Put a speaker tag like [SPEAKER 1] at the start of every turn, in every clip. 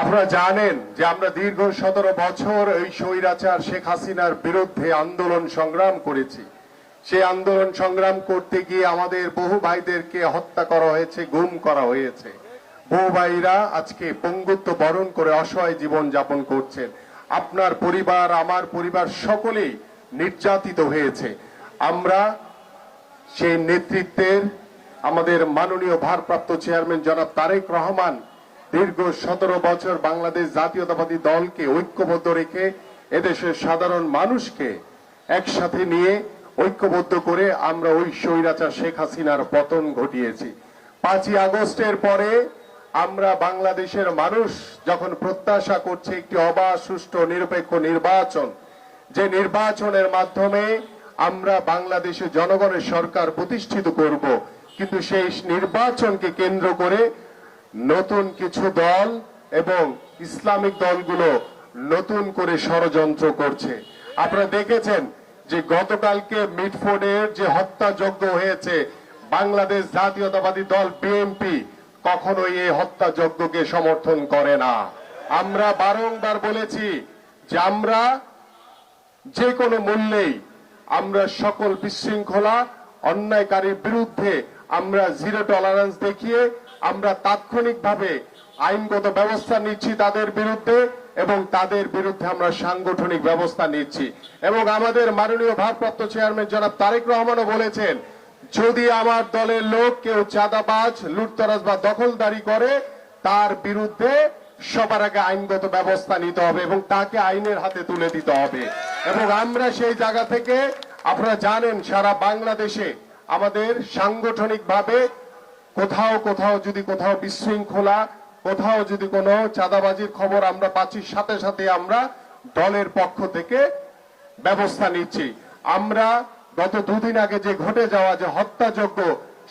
[SPEAKER 1] আপনারা জানেন যে আমরা দীর্ঘ সতেরো বছর এই স্বৈরাচার শেখ হাসিনার বিরুদ্ধে আন্দোলন সংগ্রাম করেছি। সেই আন্দোলন সংগ্রাম করতে গিয়ে আমাদের বহু ভাইদেরকে হত্যা করা হয়েছে, গুম করা হয়েছে। বহু ভাইরা আজকে পঙ্গুত্ব বরণ করে অসহায় জীবন যাপন করছেন। আপনার পরিবার, আমার পরিবার সকলেই নির্যাতিত হয়েছে। আমরা সেই নেতৃত্বের, আমাদের মাননীয় ভারপ্রাপ্ত চেয়ারম্যান জনাব তারেক রহমান দীর্ঘ সতেরো বছর বাংলাদেশ জাতীয়তাবাদী দলকে ঐক্যবদ্ধ রেখে এদেশের সাধারণ মানুষকে একসাথে নিয়ে ঐক্যবদ্ধ করে আমরা ওই স্বৈরাচার শেখ হাসিনার পতন ঘটিয়েছি। পাঁচই আগস্টের পরে আমরা বাংলাদেশের মানুষ যখন প্রত্যাশা করছে একটি অবাধ, সুষ্ঠু, নিরপেক্ষ নির্বাচন, যে নির্বাচনের মাধ্যমে আমরা বাংলাদেশে জনগণের সরকার প্রতিষ্ঠিত করব। কিন্তু সেই নির্বাচনকে কেন্দ্র করে নতুন কিছু দল এবং ইসলামিক দলগুলো নতুন করে ষড়যন্ত্র করছে। আপনারা দেখেছেন যে গতকালকে মিটফোর্ডের যে হত্যাযজ্ঞ হয়েছে, বাংলাদেশ জাতীয়তাবাদী দল বিএনপি কখনোই এই হত্যাযজ্ঞকে সমর্থন করে না। আমরা বারংবার বলেছি যে আমরা যে কোনো মূল্যেই আমরা সকল বিশৃঙ্খলা, অন্যায়কারীর বিরুদ্ধে আমরা জিরো টলারেন্স দেখিয়ে আমরা তাৎক্ষণিকভাবে আইনগত ব্যবস্থা নিচ্ছি তাদের বিরুদ্ধে এবং তাদের বিরুদ্ধে আমরা সাংগঠনিক ব্যবস্থা নিচ্ছি। এবং আমাদের মাননীয় ভারপ্রাপ্ত চেয়ারম্যান জনাব তারেক রহমানও বলেছেন, যদি আমার দলের লোক কেউ চাঁদাবাজ, লুটতরাজ বা দখলদারি করে, তার বিরুদ্ধে সবার আগে আইনগত ব্যবস্থা নিতে হবে এবং তাকে আইনের হাতে তুলে দিতে হবে। এবং আমরা সেই জায়গা থেকে, আপনারা জানেন সারা বাংলাদেশে আমাদের সাংগঠনিক ভাবে কোথাও কোথাও যদি কোথাও বিশৃঙ্খলা, কোথাও যদি কোনো চাঁদাবাজির খবর আমরা পাচ্ছি, সাথে সাথে আমরা দলের পক্ষ থেকে ব্যবস্থা নিচ্ছি। আমরা গত দুদিন আগে যে ঘটে যাওয়া যে হত্যাযজ্ঞ,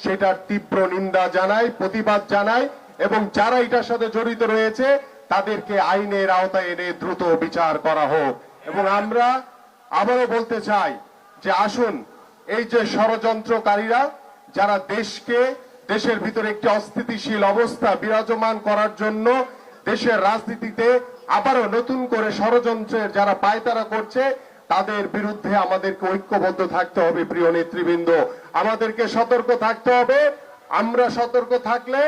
[SPEAKER 1] সেটার তীব্র নিন্দা জানাই, প্রতিবাদ জানাই এবং যারা এটার সাথে জড়িত রয়েছে, তাদেরকে আইনের আওতায় এনে দ্রুত বিচার করা হোক। এবং আমরা আবারও বলতে চাই যে আসুন এই যে ষড়যন্ত্রকারীরা, যারা দেশকে, দেশের ভিতরে একটি অস্থিতিশীল অবস্থা বিরাজমান করার জন্য দেশের রাজনীতিতে আবারও নতুন করে ষড়যন্ত্রের যারা পায়তারা করছে, তাদের বিরুদ্ধে আমাদেরকে ঐক্যবদ্ধ থাকতে হবে, প্রিয় নেতৃবৃন্দ। আমাদেরকে সতর্ক থাকতে হবে। আমরা সতর্ক থাকলে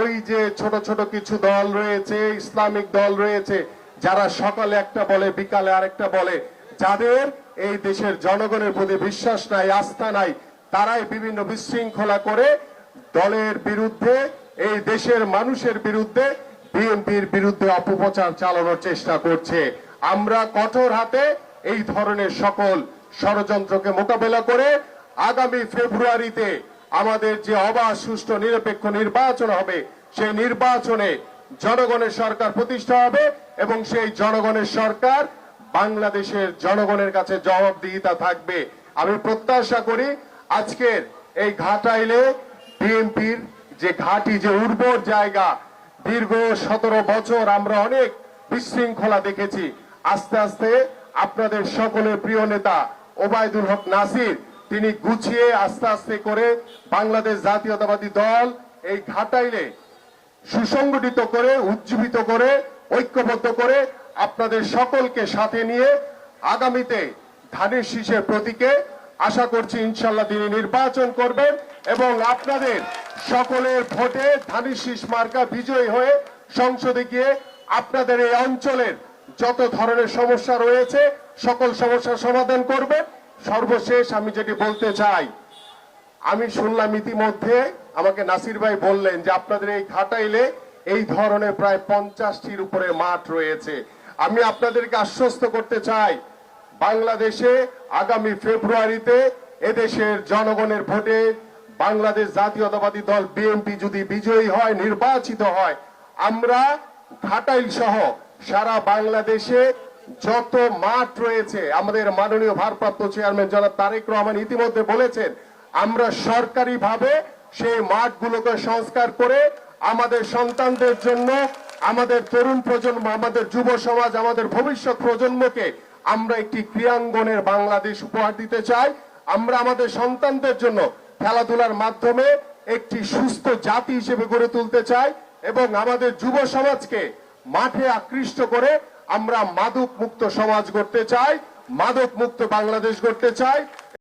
[SPEAKER 1] ওই যে ছোট ছোট কিছু দল রয়েছে, ইসলামিক দল রয়েছে, যারা সকালে একটা বলে, বিকালে আরেকটা বলে, যাদের এই দেশের জনগণের প্রতি বিশ্বাস নাই, আস্থা নাই, তারাই বিভিন্ন বিশৃঙ্খলা করে দলের বিরুদ্ধে, এই দেশের মানুষের বিরুদ্ধে, বিএনপির বিরুদ্ধে অপপ্রচার চালানোর চেষ্টা করছে। আমরা কঠোর হাতে এই ধরনের সকল ষড়যন্ত্রকে মোকাবেলা করে আগামী ফেব্রুয়ারিতে আমাদের যে অবাধ, সুষ্ঠু, নিরপেক্ষ নির্বাচন হবে, সেই নির্বাচনে জনগণের সরকার প্রতিষ্ঠা হবে এবং সেই জনগণের সরকার বাংলাদেশের জনগণের কাছে জবাবদিহিতা থাকবে। আমি প্রত্যাশা করি আজকের এই ঘাটাইলে বিএনপির যে ঘাটি, যে উর্বর জায়গা, দীর্ঘ সতেরো বছর আমরা অনেক বিশৃঙ্খলা দেখেছি। আস্তে আস্তে আপনাদের সকলের প্রিয় নেতা ওবায়দুল হক নাসির, তিনি গুছিয়ে আস্তে আস্তে করে বাংলাদেশ জাতীয়তাবাদী দল এই ঘাটাইলে সুসংগঠিত করে, উজ্জীবিত করে, ঐক্যবদ্ধ করে আপনাদের সকলকে সাথে নিয়ে আগামীতে ধানের শীষের প্রতীকে আশা করছি ইনশাল্লাহ তিনি নির্বাচন করবেন এবং আপনাদের সকলের ভোটে ধানের শীষ মার্কা বিজয়ী হয়ে সংসদে গিয়ে আপনাদের এই অঞ্চলের যত ধরনের সমস্যা রয়েছে, সকল সমস্যার সমাধান করবে সর্বশেষ আমি যেটি বলতে চাই, আমি শুনলাম ইতিমধ্যে আমাকে নাসির ভাই বললেন যে আপনাদের এই ঘাটাইলে এই ধরনের প্রায় পঞ্চাশটির উপরে মাঠ রয়েছে। আমি আপনাদেরকে আশ্বস্ত করতে চাই, বাংলাদেশে আগামী ফেব্রুয়ারিতে এদেশের জনগণের ভোটে বাংলাদেশ জাতীয়তাবাদী দল বিএনপি যদি বিজয়ী হয়, নির্বাচিত হয়, আমরা ঘাটাইল সহ সারা বাংলাদেশে যত মাঠ রয়েছে, আমাদের মাননীয় ভারপ্রাপ্ত চেয়ারম্যান জনাব তারেক রহমান ইতিমধ্যে বলেছেন, আমরা সরকারিভাবে সেই মাঠগুলোকে সংস্কার করে আমাদের সন্তানদের জন্য আমাদের তরুণ প্রজন্ম, আমাদের যুব সমাজ, আমাদের ভবিষ্যৎ প্রজন্মকে আমরা একটি ক্রীড়াঙ্গনের বাংলাদেশ উপহার দিতে চাই। আমরা আমাদের সন্তানদের জন্য খেলাধুলার মাধ্যমে একটি সুস্থ জাতি হিসেবে গড়ে তুলতে চাই এবং আমাদের যুব সমাজকে মাঠে আকৃষ্ট করে আমরা মাদক মুক্ত সমাজ গড়তে চাই মাদক মুক্ত বাংলাদেশ গড়তে চাই।